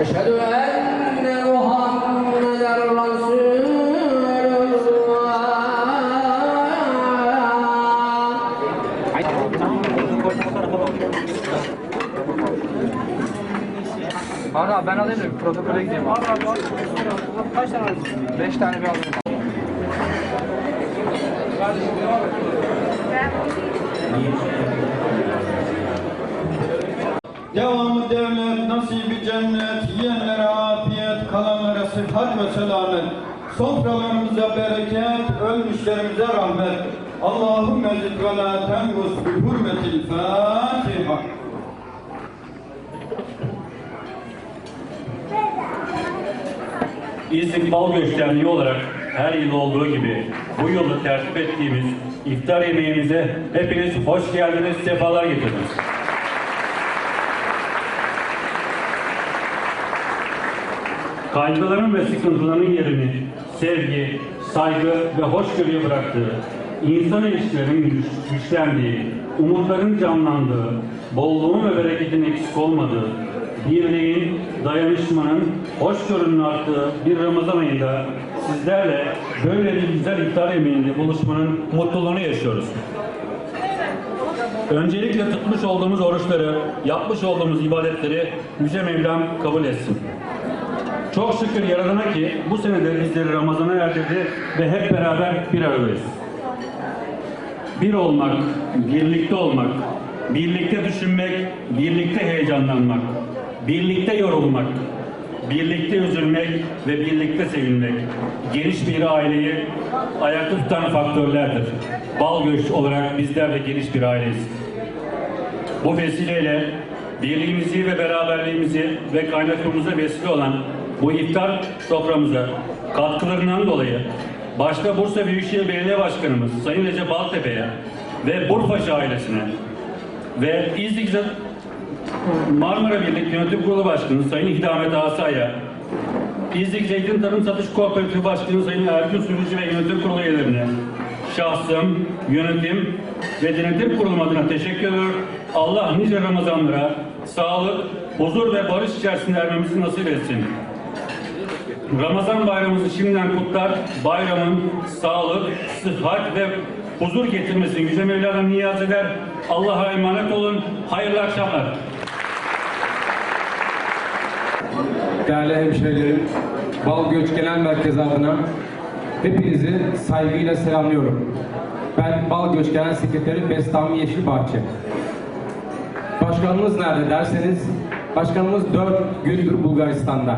Eşhedü enne Muhammeden Harun ben alayım da bir protokole gideyim abi. Kaç tane alırsın? Beş tane bir alayım. Devam et. Devamı devlet, nasibi cennet, sıhhat ve selamet. Sofralarımıza bereket, ölmüşlerimize rahmet. Allahümme zid ve la tengus bi hürmetil Fatiha. İznik Bal Göç Derneği olarak her yıl olduğu gibi bu yılı tertip ettiğimiz iftar yemeğimize hepiniz hoş geldiniz, sefalar getirdiniz. Kaygıların ve sıkıntıların yerini sevgi, saygı ve hoşgörüye bıraktığı, insan ilişkilerinin güç- güçlendiği, umutların canlandığı, bolluğun ve bereketin eksik olmadığı, birliğin, dayanışmanın, hoşgörünün arttığı bir Ramazan ayında sizlerle böyle bir güzel iftar yemeğinde buluşmanın mutluluğunu yaşıyoruz. Öncelikle tutmuş olduğumuz oruçları, yapmış olduğumuz ibadetleri Yüce Mevlam kabul etsin. Çok şükür Yaradan'a ki bu senede bizleri Ramazan'a erdirdi ve hep beraber bir aradayız. Bir olmak, birlikte olmak, birlikte düşünmek, birlikte heyecanlanmak, birlikte yorulmak, birlikte üzülmek ve birlikte sevinmek, geniş bir aileyi ayakta tutan faktörlerdir. Bal göç olarak bizler de geniş bir aileyiz. Bu vesileyle birliğimizi ve beraberliğimizi ve kaynaşmamıza vesile olan bu iftar soframıza katkılarından dolayı başta Bursa Büyükşehir Belediye Başkanımız Sayın Recep Baltepe'ye ve Burfaş ailesine ve İznik Marmara Birlik Yönetim Kurulu Başkanı Sayın Hidamet Asa'ya İznik Zeytin Tarım Satış Kooperatifi Başkanı Sayın Ergün Sürücü ve Yönetim Kurulu üyelerine şahsım, yönetim ve denetim kurulum adına teşekkür ediyor. Allah nice Ramazanlara sağlık, huzur ve barış içerisinde ermemizi nasip etsin. Ramazan bayramımızı şimdiden kutlar. Bayramın sağlık, sıhhat ve huzur getirmesini Yüce Mevla'dan niyaz eder. Allah'a emanet olun. Hayırlı akşamlar. Değerli hemşehrilerim, Bal Göç Genel Merkezi adına hepinizi saygıyla selamlıyorum. Ben Bal Göç Genel Sekreteri Bestami Yeşilbahçe. Başkanımız nerede derseniz, başkanımız 4 gündür Bulgaristan'da.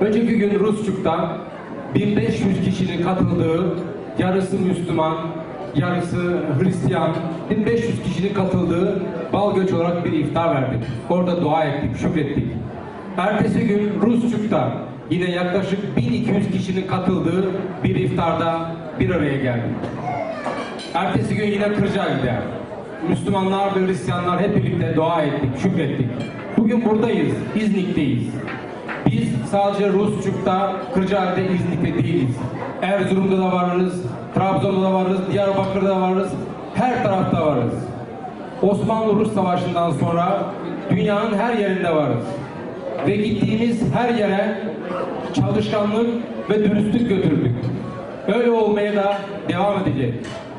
Önceki gün Rusçuk'ta 1500 kişinin katıldığı, yarısı Müslüman, yarısı Hristiyan, 1500 kişinin katıldığı bal göç olarak bir iftar verdik. Orada dua ettik, şükrettik. Ertesi gün Rusçuk'ta yine yaklaşık 1200 kişinin katıldığı bir iftarda bir araya geldik. Ertesi gün yine Kırcaali'de. Müslümanlar ve Hristiyanlar hep birlikte dua ettik, şükrettik. Bugün buradayız, İznik'teyiz. Biz sadece Rusçuk'ta, Kırcaali'de, İznik'te değiliz. Erzurum'da da varız, Trabzon'da da varız, Diyarbakır'da da varız, her tarafta varız. Osmanlı-Rus Savaşı'ndan sonra dünyanın her yerinde varız. Ve gittiğimiz her yere çalışkanlık ve dürüstlük götürdük. Öyle olmaya da devam edeceğiz.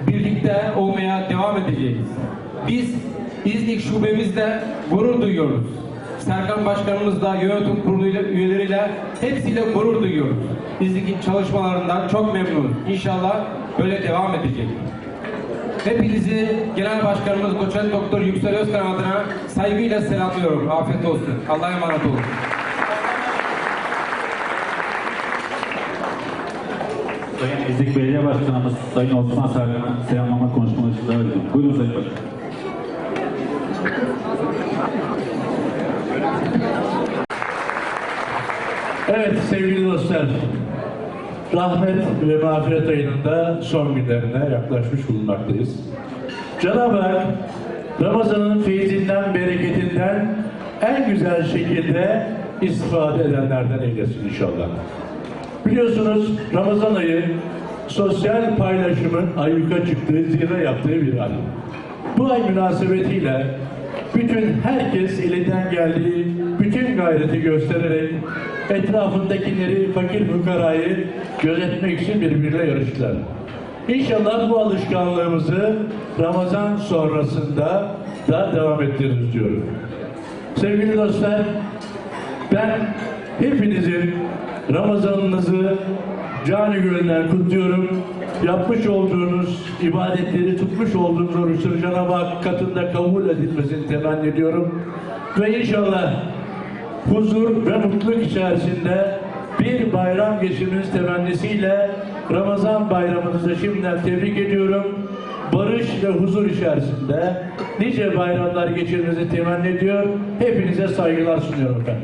Birlikte olmaya devam edeceğiz. Biz İznik şubemizde gurur duyuyoruz. Serkan Başkanımızla, yönetim kurulu üyeleriyle hepsiyle gurur duyuyoruz. İznik'in çalışmalarından çok memnunuz. İnşallah böyle devam edecek. Hepinizi Genel Başkanımız Doçent Doktor Yüksel Özkan adına saygıyla selamlıyorum. Afiyet olsun. Allah'a emanet olun. Sayın İznik Belediye Başkanımız Sayın Osman Sarkan'a selamlama konuşmaları için davet ediyorum. Buyurun Sayın Başkan. Evet sevgili dostlar, rahmet ve mağfiret ayının son günlerine yaklaşmış bulunmaktayız. Cenab-ı Hak Ramazan'ın feyzinden, bereketinden en güzel şekilde istifade edenlerden eylesin inşallah. Biliyorsunuz Ramazan ayı sosyal paylaşımın ayyuka çıktığı, zirve yaptığı bir ay. Bu ay münasebetiyle bütün herkes elinden geldiği bütün gayreti göstererek etrafındakileri, fakir fukarayı gözetmek için birbirine yarıştılar. İnşallah bu alışkanlığımızı Ramazan sonrasında da devam ettiririz diyorum. Sevgili dostlar, ben hepinizin Ramazanınızı canı gönülden kutluyorum. Yapmış olduğunuz ibadetleri, tutmuş olduğunuz oruçları Cenab-ı Hak katında kabul edilmesini temenni ediyorum. Ve inşallah huzur ve mutluluk içerisinde bir bayram geçirmeniz temennisiyle Ramazan bayramınızı şimdiden tebrik ediyorum. Barış ve huzur içerisinde nice bayramlar geçirmenizi temenni ediyor. Hepinize saygılar sunuyorum efendim.